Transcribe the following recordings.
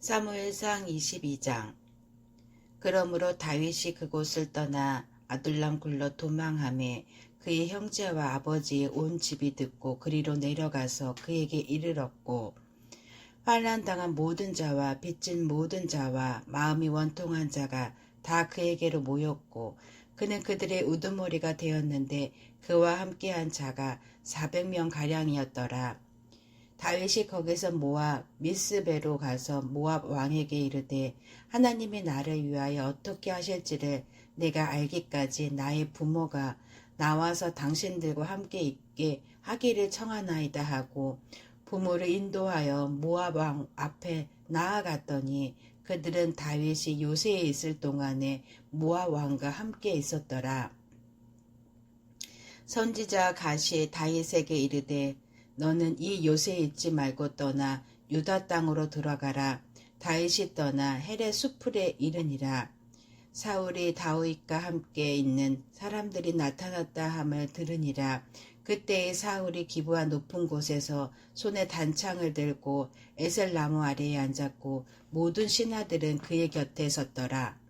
사무엘상 22장 그러므로 다윗이 그곳을 떠나 아둘람 굴러 도망함에 그의 형제와 아버지의 온 집이 듣고 그리로 내려가서 그에게 이르렀고 환란 당한 모든 자와 빚진 모든 자와 마음이 원통한 자가 다 그에게로 모였고 그는 그들의 우두머리가 되었는데 그와 함께한 자가 400명 가량이었더라. 다윗이 거기서 모압 미스베로 가서 모압 왕에게 이르되 하나님이 나를 위하여 어떻게 하실지를 내가 알기까지 나의 부모가 나와서 당신들과 함께 있게 하기를 청하나이다 하고 부모를 인도하여 모압 왕 앞에 나아갔더니 그들은 다윗이 요새에 있을 동안에 모압 왕과 함께 있었더라. 선지자 가시 다윗에게 이르되 너는 이 요새에 있지 말고 떠나 유다 땅으로 들어가라. 다윗이 떠나 헤레 수풀에 이르니라. 사울이 다윗과 함께 있는 사람들이 나타났다 함을 들으니라. 그때에 사울이 기부한 높은 곳에서 손에 단창을 들고 에셀 나무 아래에 앉았고 모든 신하들은 그의 곁에 섰더라.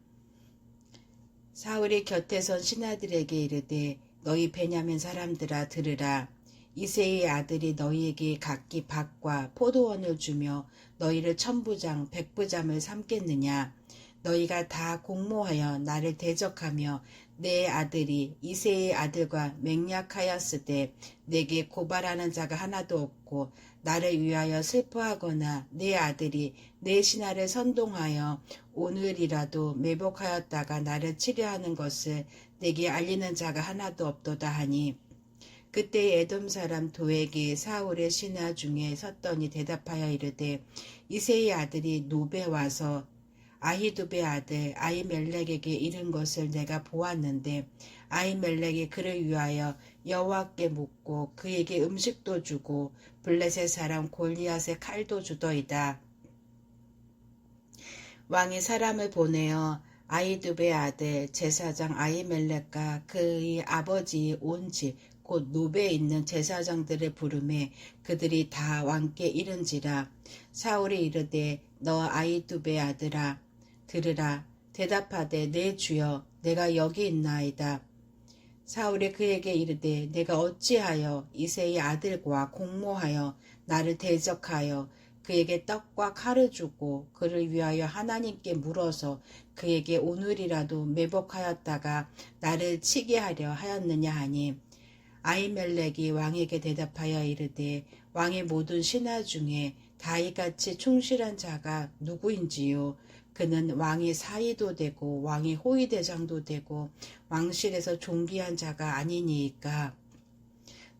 사울이 곁에 선 신하들에게 이르되 너희 베냐민 사람들아 들으라. 이세의 아들이 너희에게 각기 밭과 포도원을 주며 너희를 천부장 백부장을 삼겠느냐? 너희가 다 공모하여 나를 대적하며 내 아들이 이세의 아들과 맹약하였으되 내게 고발하는 자가 하나도 없고 나를 위하여 슬퍼하거나 내 아들이 내 신하를 선동하여 오늘이라도 매복하였다가 나를 치려하는 것을 내게 알리는 자가 하나도 없도다 하니 그때 에돔 사람 도에게 사울의 신하 중에 섰더니 대답하여 이르되 이세의 아들이 노베 와서 아히두베 아들 아이멜렉에게 이른 것을 내가 보았는데 아이멜렉이 그를 위하여 여호와께 묻고 그에게 음식도 주고 블레셋 사람 골리앗의 칼도 주더이다. 왕이 사람을 보내어 아이두베 아들 제사장 아이멜렉과 그의 아버지의 온 집 곧 노베에 있는 제사장들을 부름에 그들이 다 왕께 이른지라. 사울이 이르되 너 아이두베 아들아 들으라. 대답하되 내 주여 내가 여기 있나이다. 사울이 그에게 이르되 내가 어찌하여 이세의 아들과 공모하여 나를 대적하여 그에게 떡과 칼을 주고 그를 위하여 하나님께 물어서 그에게 오늘이라도 매복하였다가 나를 치게 하려 하였느냐 하니 아이멜렉이 왕에게 대답하여 이르되 왕의 모든 신하 중에 다이같이 충실한 자가 누구인지요 그는 왕의 사이도 되고 왕의 호위대장도 되고 왕실에서 존귀한 자가 아니니이까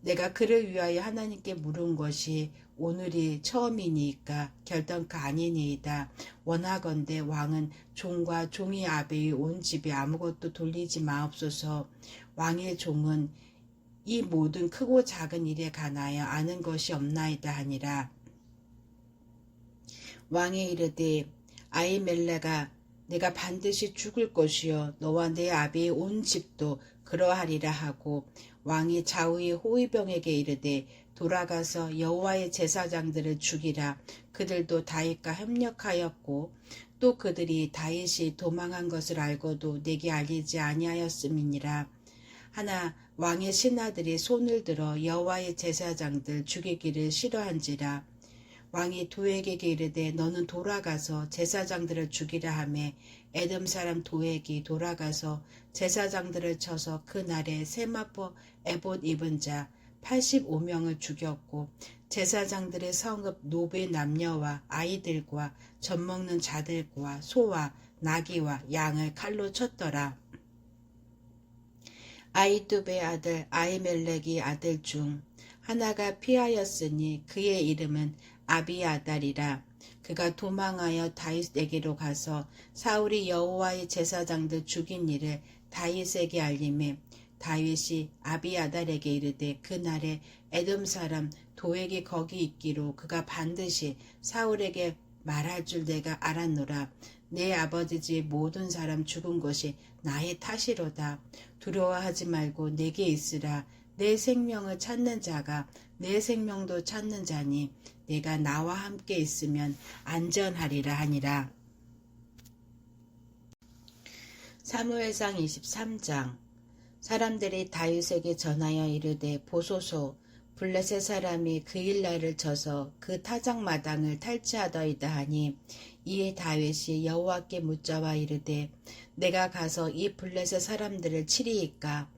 내가 그를 위하여 하나님께 물은 것이 오늘이 처음이니까 결단가 아니니이다. 원하건대 왕은 종과 종의 아베의 온 집에 아무것도 돌리지 마옵소서. 왕의 종은 이 모든 크고 작은 일에 관하여 아는 것이 없나이다 하니라. 왕이 이르되 아이멜레가 내가 반드시 죽을 것이요 너와 내 아비의 온 집도 그러하리라 하고 왕이 좌우의 호위병에게 이르되 돌아가서 여호와의 제사장들을 죽이라 그들도 다윗과 협력하였고 또 그들이 다윗이 도망한 것을 알고도 내게 알리지 아니하였음이니라 하나 왕의 신하들이 손을 들어 여호와의 제사장들 죽이기를 싫어한지라 왕이 도에게 이르되 너는 돌아가서 제사장들을 죽이라 하매 에돔 사람 도에게 돌아가서 제사장들을 쳐서 그 날에 세마포 에봇 입은 자 85명을 죽였고 제사장들의 성읍 노베 남녀와 아이들과 젖먹는 자들과 소와 나귀와 양을 칼로 쳤더라. 아이두베 아들 아이멜렉이 아들 중 하나가 피하였으니 그의 이름은 아비아달이라. 그가 도망하여 다윗에게로 가서 사울이 여호와의 제사장들 죽인 일을 다윗에게 알림해 다윗이 아비아달에게 이르되 그날에 에돔 사람 도에게 거기 있기로 그가 반드시 사울에게 말할 줄 내가 알았노라 내 아버지 집 모든 사람 죽은 것이 나의 탓이로다. 두려워하지 말고 내게 있으라. 내 생명을 찾는 자가 내 생명도 찾는 자니 내가 나와 함께 있으면 안전하리라 하니라. 사무엘상 23장. 사람들이 다윗에게 전하여 이르되 보소서 블레셋 사람이 그 일날을 쳐서 그 타작마당을 탈취하더이다 하니 이에 다윗이 여호와께 묻자와 이르되 내가 가서 이 블레셋 사람들을 치리이까?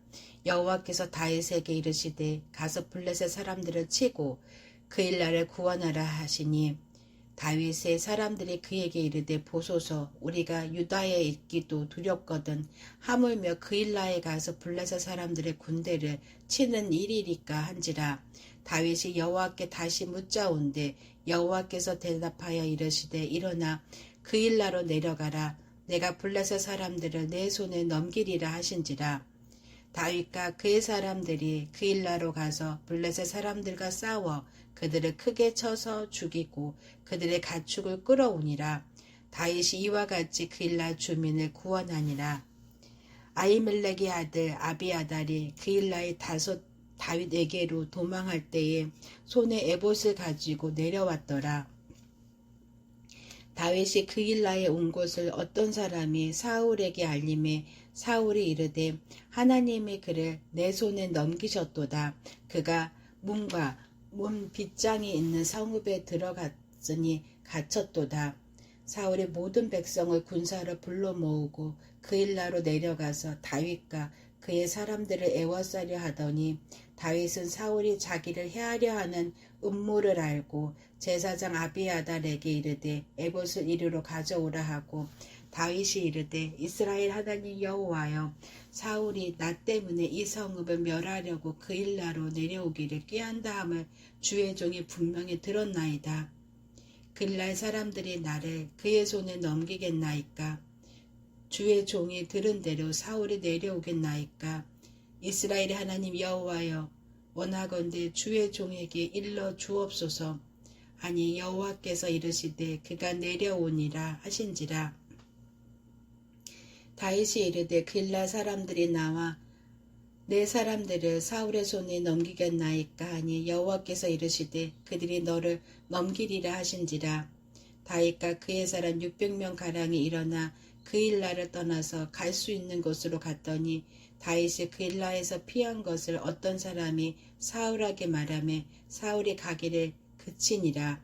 여호와께서 다윗에게 이르시되 가서 블레셋 사람들을 치고 그 일날을 구원하라 하시니 다윗의 사람들이 그에게 이르되 보소서 우리가 유다에 있기도 두렵거든 하물며 그 일라에 가서 블레셋 사람들의 군대를 치는 일이리까 한지라. 다윗이 여호와께 다시 묻자온데 여호와께서 대답하여 이르시되 일어나 그 일라로 내려가라. 내가 블레셋 사람들을 내 손에 넘기리라 하신지라 다윗과 그의 사람들이 그 일라로 가서 블레셋 사람들과 싸워 그들을 크게 쳐서 죽이고 그들의 가축을 끌어오니라. 다윗이 이와 같이 그 일라 주민을 구원하니라. 아이멜렉의 아들 아비아달이 그 일라의 다섯 다윗에게로 도망할 때에 손에 에봇을 가지고 내려왔더라. 다윗이 그 일라에 온 것을 어떤 사람이 사울에게 알림해 사울이 이르되 하나님의 그를 내 손에 넘기셨도다. 그가 문과 문 빗장이 있는 성읍에 들어갔으니 갇혔도다. 사울이 모든 백성을 군사로 불러 모으고 그 일라로 내려가서 다윗과 그의 사람들을 애워싸려 하더니 다윗은 사울이 자기를 해하려 하는 음모를 알고 제사장 아비아달에게 이르되 에봇을 이리로 가져오라 하고 다윗이 이르되 이스라엘 하나님 여호와여 사울이 나 때문에 이 성읍을 멸하려고 그 일나로 내려오기를 꾀한다 함을 주의 종이 분명히 들었나이다. 그날 사람들이 나를 그의 손에 넘기겠나이까? 주의 종이 들은 대로 사울이 내려오겠나이까? 이스라엘의 하나님 여호와여 원하건대 주의 종에게 일러 주옵소서. 아니 여호와께서 이르시되 그가 내려오니라 하신지라 다윗이 이르되 길라 사람들이 나와 내 사람들을 사울의 손에 넘기겠나이까 하니 여호와께서 이르시되 그들이 너를 넘기리라 하신지라. 다윗과 그의 사람 600명 가량이 일어나 그 일라를 떠나서 갈 수 있는 곳으로 갔더니 다윗이 그 일라에서 피한 것을 어떤 사람이 사울에게 말하며 사울이 가기를 그치니라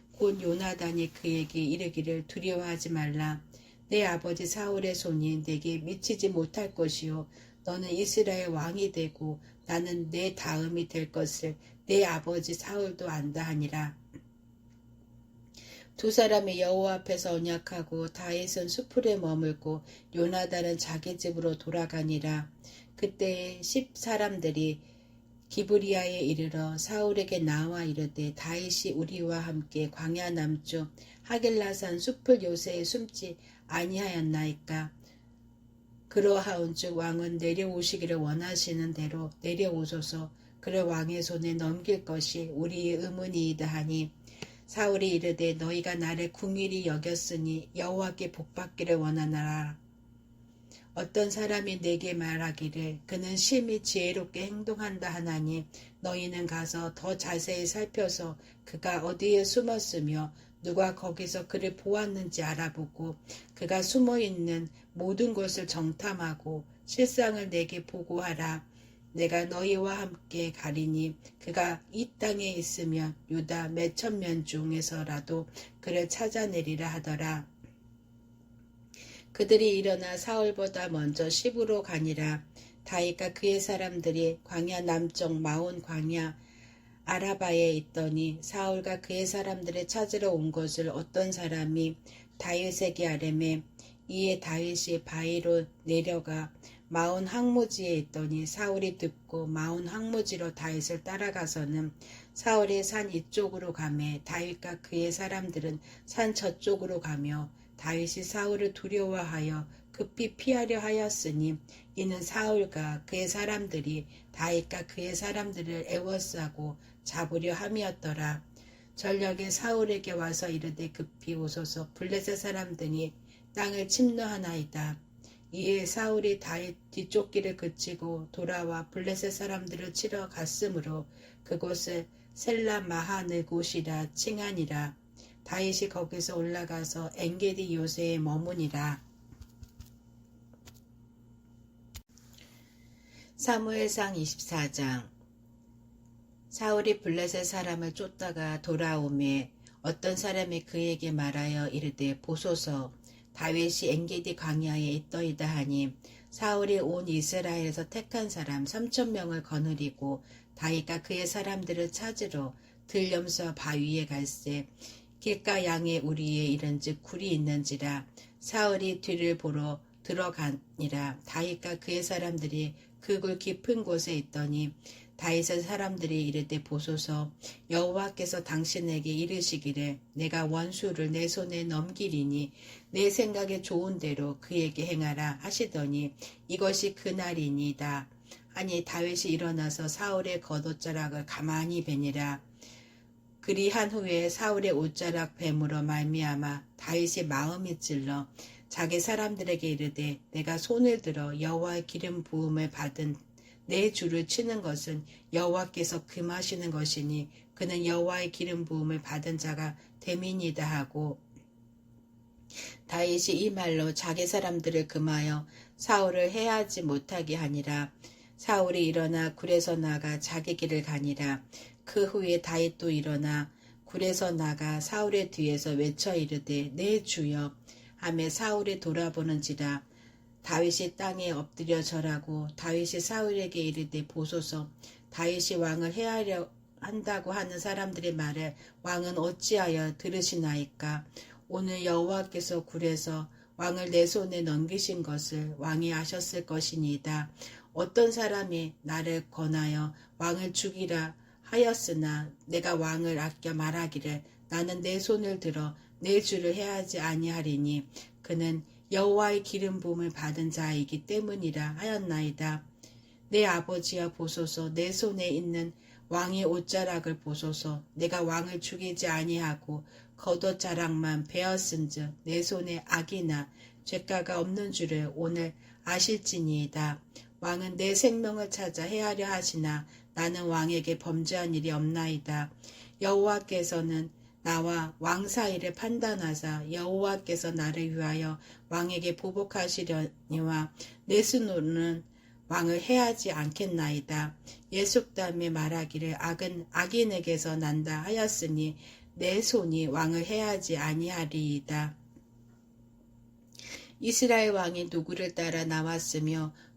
곧 요나단이 그에게 이르기를 두려워하지 말라. 내 아버지 사울의 손이 내게 미치지 못할 것이요. 너는 이스라엘 왕이 되고 나는 내 다음이 될 것을 내 아버지 사울도 안다 하니라. 두 사람이 여호와 앞에서 언약하고 다윗은 수풀에 머물고 요나단은 자기 집으로 돌아가니라. 그때 십 사람들이 기브리아에 이르러 사울에게 나와 이르되 다윗이 우리와 함께 광야 남쪽 하길라산 숲을 요새에 숨지 아니하였나이까? 그러하온즉 왕은 내려오시기를 원하시는 대로 내려오소서. 그를 왕의 손에 넘길 것이 우리의 의문이이다 하니 사울이 이르되 너희가 나를 궁일이 여겼으니 여호와께 복받기를 원하나라 어떤 사람이 내게 말하기를 그는 심히 지혜롭게 행동한다 하나니 너희는 가서 더 자세히 살펴서 그가 어디에 숨었으며 누가 거기서 그를 보았는지 알아보고 그가 숨어 있는 모든 것을 정탐하고 실상을 내게 보고하라. 내가 너희와 함께 가리니 그가 이 땅에 있으면 유다 몇천 면 중에서라도 그를 찾아내리라 하더라. 그들이 일어나 사울보다 먼저 시부로 가니라. 다윗과 그의 사람들이 광야 남쪽 마온 광야 아라바에 있더니 사울과 그의 사람들을 찾으러 온 것을 어떤 사람이 다윗에게 아뢰매 이에 다윗이 바위로 내려가 마온 항무지에 있더니 사울이 듣고 마온 항무지로 다윗을 따라가서는 사울이 산 이쪽으로 가매 다윗과 그의 사람들은 산 저쪽으로 가며 다윗이 사울을 두려워하여 급히 피하려 하였으니 이는 사울과 그의 사람들이 다윗과 그의 사람들을 애워싸고 잡으려 함이었더라. 전력에 사울에게 와서 이르되 급히 오소서 블레셋 사람들이 땅을 침노하나이다. 이에 사울이 다윗 길을 그치고 돌아와 블레셋 사람들을 치러 갔으므로 그곳을 셀라 마하느 곳이라 칭하니라. 다윗이 거기서 올라가서 엔게디 요새에 머무니라. 사무엘상 24장 사울이 블레셋 사람을 쫓다가 돌아오매 어떤 사람이 그에게 말하여 이르되 보소서 다윗이 엔게디 광야에 있더이다 하니 사울이 온 이스라엘에서 택한 사람 3천 명을 거느리고 다윗과 그의 사람들을 찾으러 들염서 바위에 갈새 길가 양의 우리에 이른즉 굴이 있는지라 사울이 뒤를 보러 들어가니라. 다윗과 그의 사람들이 그 굴 깊은 곳에 있더니 다윗의 사람들이 이르되 보소서 여호와께서 당신에게 이르시기를 내가 원수를 내 손에 넘기리니 내 생각에 좋은 대로 그에게 행하라 하시더니 이것이 그날이니이다. 하니 다윗이 일어나서 사울의 겉옷자락을 가만히 베니라 그리한 후에 사울의 옷자락 뱀으로 말미암아 다윗이 마음이 찔러 자기 사람들에게 이르되 내가 손을 들어 여호와의 기름 부음을 받은 내 주를 치는 것은 여호와께서 금하시는 것이니 그는 여호와의 기름 부음을 받은 자가 대민이다 하고 다윗이 이 말로 자기 사람들을 금하여 사울을 해하지 못하게 하니라. 사울이 일어나 굴에서 나가 자기 길을 가니라 그 후에 다윗도 일어나 굴에서 나가 사울의 뒤에서 외쳐 이르되 내 주여 하며 사울이 돌아보는지라. 다윗이 땅에 엎드려 절하고 다윗이 사울에게 이르되 보소서 다윗이 왕을 해하려 한다고 하는 사람들의 말을 왕은 어찌하여 들으시나이까? 오늘 여호와께서 굴에서 왕을 내 손에 넘기신 것을 왕이 아셨을 것이니이다. 어떤 사람이 나를 권하여 왕을 죽이라 하였으나 내가 왕을 아껴 말하기를 나는 내 손을 들어 내 주를 해하지 아니하리니 그는 여호와의 기름 부음을 받은 자이기 때문이라 하였나이다. 내 아버지여 보소서 내 손에 있는 왕의 옷자락을 보소서 내가 왕을 죽이지 아니하고 겉옷 자락만 베었은즉 내 손에 악이나 죄가가 없는 줄을 오늘 아실지니이다. 왕은 내 생명을 찾아 해하려 하시나 나는 왕에게 범죄한 일이 없나이다. 여호와께서는 나와 왕 사이를 판단하사 여호와께서 나를 위하여 왕에게 보복하시려니와 내 스노는 왕을 해하지 않겠나이다. 예숙담에 말하기를 악은 악인에게서 난다 하였으니 내 손이 왕을 해하지 아니하리이다. 이스라엘 왕이 누구를 따라 나왔으며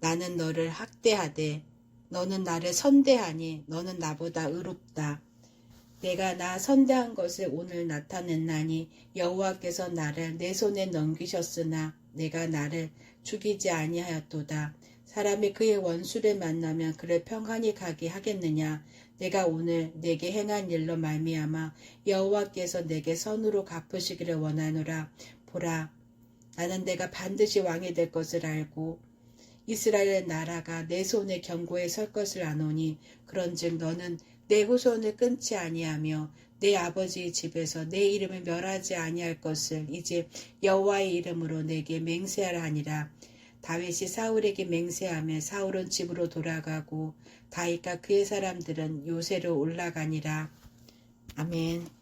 나는 너를 학대하되 너는 나를 선대하니 너는 나보다 의롭다. 내가 나 선대한 것을 오늘 나타냈나니 여호와께서 나를 내 손에 넘기셨으나 내가 나를 죽이지 아니하였도다. 사람이 그의 원수를 만나면 그를 평안히 가게 하겠느냐? 내가 오늘 내게 행한 일로 말미암아 여호와께서 내게 선으로 갚으시기를 원하노라. 보라, 나는 내가 반드시 왕이 될 것을 알고 이스라엘 나라가 내 손에 경고에 설 것을 아노니 그런즉 너는 내 후손을 끊지 아니하며 내 아버지의 집에서 내 이름을 멸하지 아니할 것을 이제 여호와의 이름으로 내게 맹세하라 하니라. 다윗이 사울에게 맹세하며 사울은 집으로 돌아가고 다윗과 그의 사람들은 요새로 올라가니라. 아멘.